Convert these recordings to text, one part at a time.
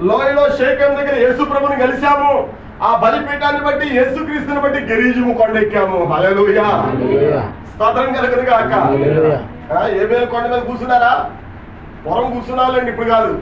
లోయలో శేఖం దగ్గర యేసు ప్రభుని కలిశాము. ఆ బలిపీఠాన్ని బట్టి యేసు క్రీస్తుని బట్టి గిరీజము కొండెక్కాము. స్తోత్రం కలుగును గాక. హల్లెలూయా. ఆ, ఏ మీద కొండ మీద కూర్చున్నారా? పూర్వం కూర్చున్నాలండి ఇప్పుడు కాదు.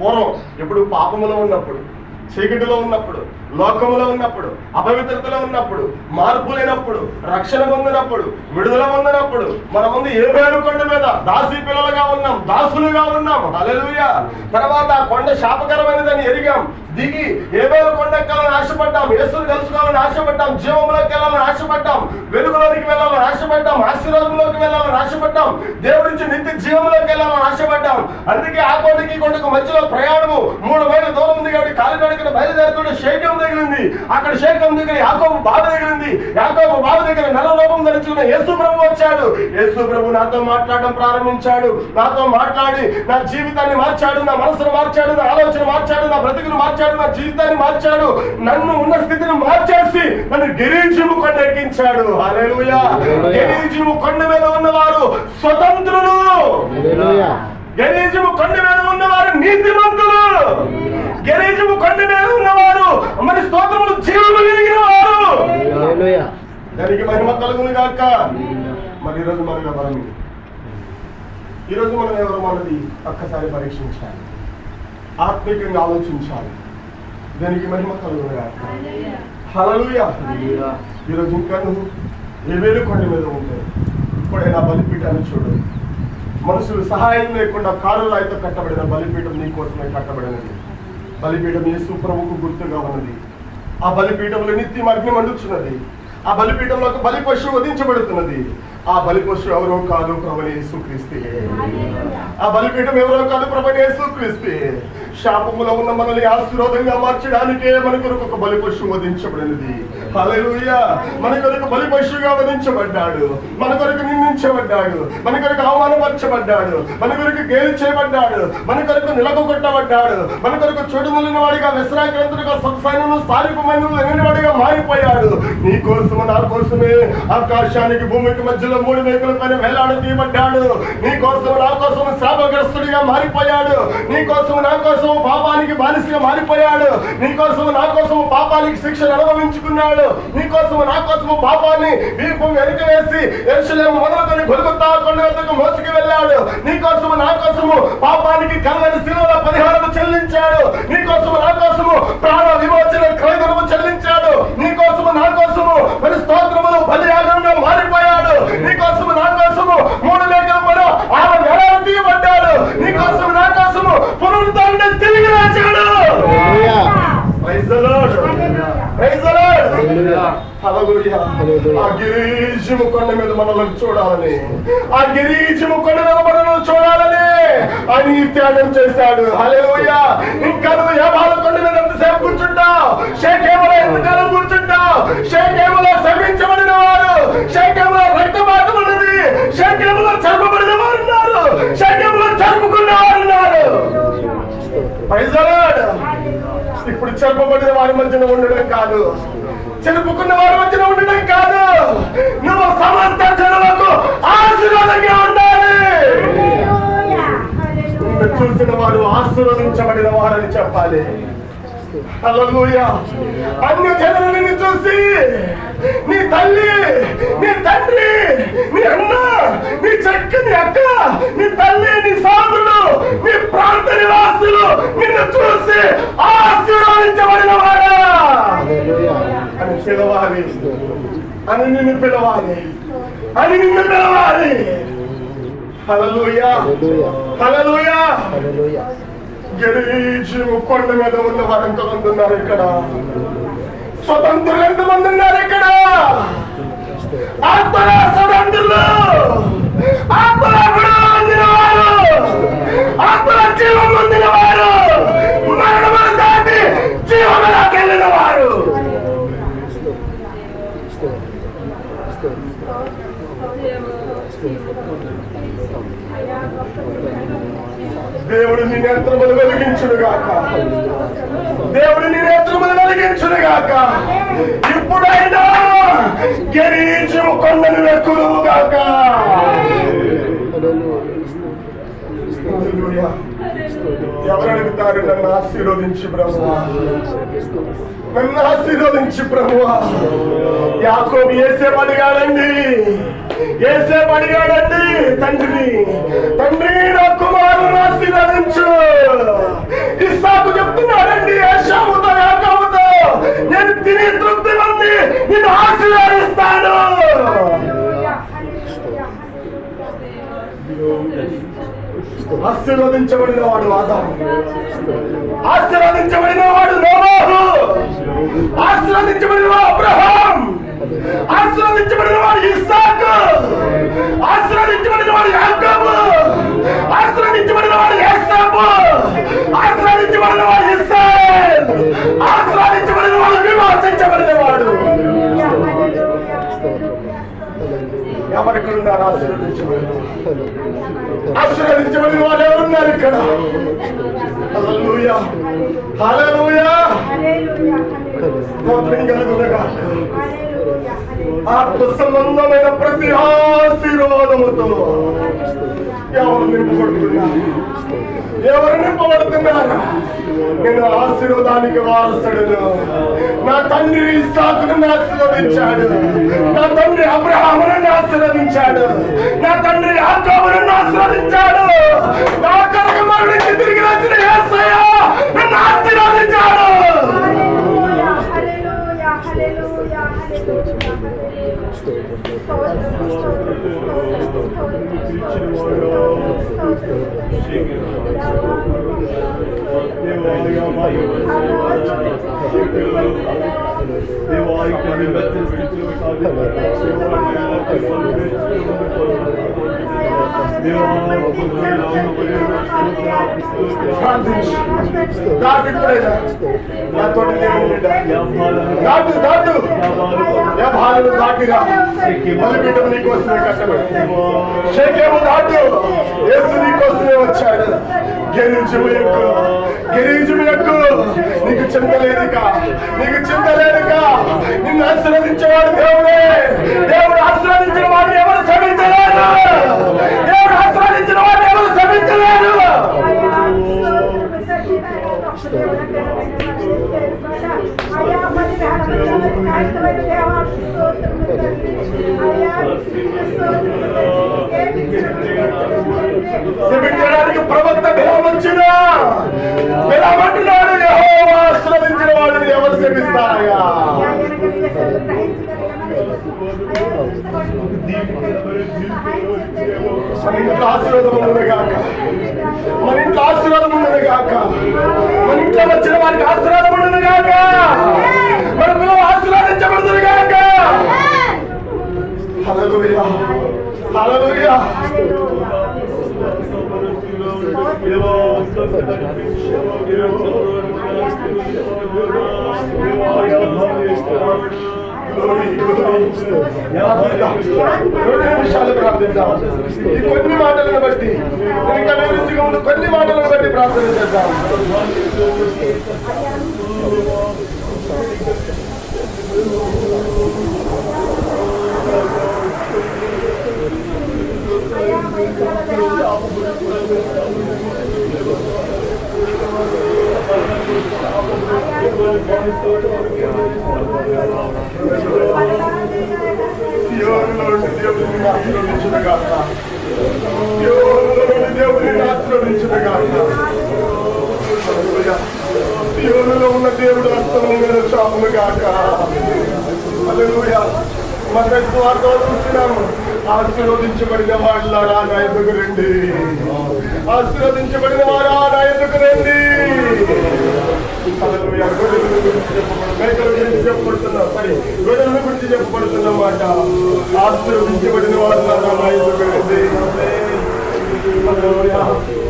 పూర్వం ఎప్పుడు పాపములో ఉన్నప్పుడు. చీకటిలో ఉన్నప్పుడు లోకములో ఉన్నప్పుడు అపవిత్రతలో ఉన్నప్పుడు మార్పు లేనప్పుడు రక్షణ పొందినప్పుడు విడుదల పొందినప్పుడు మన ముందు ఏ పేరు కొండ మీద దాసి పిల్లలుగా ఉన్నాం దాసులుగా ఉన్నాం. హల్లెలూయా. తర్వాత ఆ కొండ శాపకరమైనదని ఎరిగాం. దిగి ఏ వేలు కొండ ఎక్కాలని ఆశపడ్డాం. యేసును కలుసుకోవాలని ఆశపడ్డాం. జీవంలోకి వెళ్ళాలని ఆశపడ్డాం. వెలుగులోనికి వెళ్ళాలని ఆశపడ్డాం. ఆశీర్వాదంలోకి వెళ్ళాలని ఆశపడ్డాం. దేవుడి నుంచి నిత్య జీవంలోకి వెళ్ళాలని ఆశపడ్డాం. అందుకే ఆ కొండకి కొండకు మధ్యలో ప్రయాణము. మూడు మైళ్ళ దూరం ఉంది కాబట్టి కాలినడకన బయలుదేరుతుంటే శేఖం తగిలింది. అక్కడ శేఖం దగ్గర యాకోబు బాధ తగిలింది. యాకోబు బాధ దగ్గర నల్ల లోపం ధరించుకున్న యేసు ప్రభు వచ్చాడు. యేసు ప్రభు నాతో మాట్లాడడం ప్రారంభించాడు. నాతో మాట్లాడి నా జీవితాన్ని మార్చాడు నా మనసును మార్చాడు నా ఆలోచన మార్చాడు నా బ్రతుకును మార్చాడు నా జీవితాన్ని మార్చాడు. నన్ను ఉన్న స్థితిని మార్చేసి నన్ను గిరీజము కొండ ఎక్కించాడు. గిరీజము కొండ మీద ఉన్నవారు స్వతంత్రులు. హల్లెలూయా. గెరీజము కొండ మీద ఉన్నవారు నీతిమంతులు. గెరీజము కొండ మీద ఉన్నవారు మరి స్తోత్రములు జీవము కలిగిన వారు. హల్లెలూయా. దానికి మహిమ కలుగును గాక. మరి ఈరోజు మనం ఎవరం ఈరోజు మనం ఎవరు మనది ఒక్కసారి పరీక్షించాలి. ఆత్మికంగా ఆలోచించాలి. దానికి మహిమ కలుగును గాక. హల్లెలూయా. హల్లెలూయా. ఈరోజు ఇంకా నువ్వు ఏవేలు కొండ మీద ఉంటాయి ఇప్పుడైనా బలిపీఠాన్ని చూడు. మనుషులు సహాయం లేకుండా కారులాయితో కట్టబడిన బలిపీఠం నీ కోసమే కట్టబడినది. బలిపీఠం యేసు ప్రభువుకు గుర్తుగా ఉన్నది. ఆ బలిపీఠంలో నిత్యం అగ్ని మండుచున్నది. ఆ బలిపీఠంలో ఒక బలి పశువు వధించబడుతున్నది. ఆ బలి పశువు ఎవరో కాదు ప్రభుని యేసుక్రీస్తే. ఆ బలిపీఠం ఎవరో కాదు ప్రభుని యేసుక్రీస్తే. శాపములో ఉన్న మనల్ని ఆశీర్వాదంగా మార్చడానికే మన కొరకు ఒక బలి పశువు వధించబడినది. హల్లెలూయా. మన కొరకు బలి పశువుగా వధించబడ్డాడు. మన కొరకు నిందించబడ్డాడు. మన కొరకు అవమానపరచబడ్డాడు. మన కొరకు గేలు చేయబడ్డాడు. మన కొరకు నిలగొట్టబడ్డాడు మన కొరకు చెడు నిలిన వాడిగా విశ్రాంతుడిగా సత్సైనను సారిపమైన వాడిగా మారిపోయాడు. నీ కోసము నా కోసమే ఆకాశానికి భూమికి మధ్యలో మూడు మేకల పైన వేలాడ తీయబడ్డాడు నీ కోసం నా కోసం శాపగ్రస్తుడిగా మారిపోయాడు. నీ కోసం నా కోసం పాపానికి బానిసగా మారిపోయాడు. నీ కోసం నా కోసం పాపానికి శిక్షను అనుభవించుకున్నాడు. నీ కోసం నా కోసం పాపాన్ని దీపం వెనుక వేసి ఎరుసలేము మొదలుకొని గొలుగుతా కొండకు మోసుకు వెళ్ళాడు. నీ కోసం నా కోసము పాపానికి కల్లని శిలువల పరిహారం చెల్లించాడు. నీ కోసము నా కోసము ప్రాణ విమోచన క్రైదనము చెల్లి నీ కోసము నా కోసము మరి స్తోత్రములు బలియాగంగా మారిపోయాడు నీ కోసము నా కోసము మూడు లేఖలు కూడా ఆమె వేలాలు తీయబడ్డాడు నీ కోసము నా కోసము పునరుద్ధరణ తిరిగి రాచాడు హల్లెలూయా. Praise the Lord. Praise the Lord. హల్లెలూయా. హల్లెలూయా. హల్లెలూయా. ఆ గిరీజము కొండ మీద మనల్ని చూడాలని ఆ గిరీజము కొండ మీద మనల్ని చూడాలని అని త్యాగం చేశాడు. ఇంకా నువ్వు ఏ కొండ మీద ఎంతసేపు కూర్చుంటావు? షేకేమల ఎంతకాలం కూర్చుంటావు? షేకేమల శమించబడిన వారు షేకేమలో రక్తపాతమున్నది షేకేమల చర్మబడిన వారు ఉన్నారు. షేకేమల చర్మకున్న వారు ఉన్నారు. ఇప్పుడు చర్మబడిన వారి మధ్యన ఉండడం కాదు. చెరుపుకున్న వారు వచ్చిన ఉండడం కాదు. నువ్వు సమస్త జనులకు ఆశీర్వాదంగా ఉండాలి. చూసిన వారు ఆశీర్వదించబడిన వారని చెప్పాలి. అన్ని అన్య జనులు నిన్ను చూసి నీ తల్లి నీ తండ్రి నీ అన్న నీ చక్కని అక్క నీ తల్లి నీ సాధులు నీ ప్రాంత నివాసులు నిన్ను చూసి ఆశీర్వదించబడిన వారా. అని పిలవాలి. అని నిన్ను పిలవాలి. అని నిన్ను పిలవాలి. కొండ మీద ఉన్న వారు ఎంతమంది ఉన్నారు ఇక్కడ. స్వతంత్రులు ఎంతమంది ఉన్నారు ఇక్కడ. ఆత్మల స్వతంత్రులు ఆత్మల విడుదల పొందిన వారు ఆత్మల జీవం పొందిన వారు మరణమును దాటి జీవములోకి వెళ్ళిన వారు దేవుడు నీ నేత్రములు వెలిగించును గాక దేవుడు నీ నేత్రములు వెలిగించును గాక ఇప్పుడైనా గెరీచు కొండను వెక్కును గాక హల్లెలూయా. ఎవరు అడుగుతారు నన్ను ఆశీర్వదించి బ్రహ్మ నన్ను ఆశీర్వదించి ప్రభు. యాకోబు ఏసే అడిగాడండి. ఏసే అడిగాడండి తండ్రిని తండ్రి నా కుమారుని ఆశీర్వదించు. ఇస్సాకు చెప్తున్నాడండి ఏషాముతో యాకోబుతో నేను తిని తృప్తి మంది నేను ఆశీర్వదిస్తాను ఆశీర్వదించబడిన వాడు ఆదాము. ఆశీర్వదించబడిన వాడు నోవాహు ఆశీర్వదించబడిన వాడు అబ్రహాం. ఆశీర్వదించబడిన వాడు ஆசீர்வதிச்சு வெளிவாடவும் இருக்கடா ஹalleluya ஹalleluya ஹalleluya ஹalleluya ఆత్మ సంబంధమైన ప్రతి ఆశీర్వాదముతో. ఎవరు నింపబడుతున్నారు? ఎవరు నింపబడుతున్నారు? నేను ఆశీర్వాదానికి వారసుడును. నా తండ్రి ఇస్సాకును ఆశీర్వదించాడు. నా తండ్రి అబ్రహామును ఆశీర్వదించాడు. నా తండ్రి యాకోబును ఆశీర్వదించాడు. నా కనుక మరణించి తిరిగి వచ్చిన యేసయ్య నన్ను దాటు దాటు నీకోసమే దాటు యేసు నీకోసమే వచ్చాడు గెలించుము ఎక్కు గెలించుము ఎక్కు నీకు చింత లేదుక నీకు నీకు చింత లేదుక నిన్ను ఆశీర్వదించేవాడు దేవుడే. దేవుడు ఆశీర్వదించిన వాడు ఎవరు శ్రమించలేరు దేవుడు ఆశీర్వదించిన వాడు ఎవరు శ్రమించలేరు శ్రమించడానికి ప్రవక్త బిలామంచునా బిలామంటున్నాడు యెహోవా వాడిని ఎవరు శ్రమిస్తారయ్యా మన ఇంట్లో ఆశీర్వాదం ఉన్నది కాక. మన ఇంట్లో ఆశీర్వాదం ఉన్నది కాక. రెండు నిమిషాలు ప్రార్థిద్దాం ఈ కొన్ని మాటలను బట్టి ఇంకా విమర్శగా ఉన్న కొన్ని మాటలను బట్టి ప్రార్థన చేద్దాం దేవునిలో నుండి దేవుని దేవుని దేవునిలో నుండి దేవుడిని దేవునిలో ఉన్న దేవుడు హస్తము మీద చాపులు కాక హల్లెలూయా. మన స్వార్థం చూసినాము ఆశీర్వదించబడిన వాళ్ళారా నా ఎదుగు రండి ఆశీర్వదించబడిన వారా నా ఎదుగు రండి హల్లెలూయా. గొర్రెల గురించి చెప్పబడు- మేకల గురించి చెప్పబడుతున్నాం సారీ గొర్రెల వారు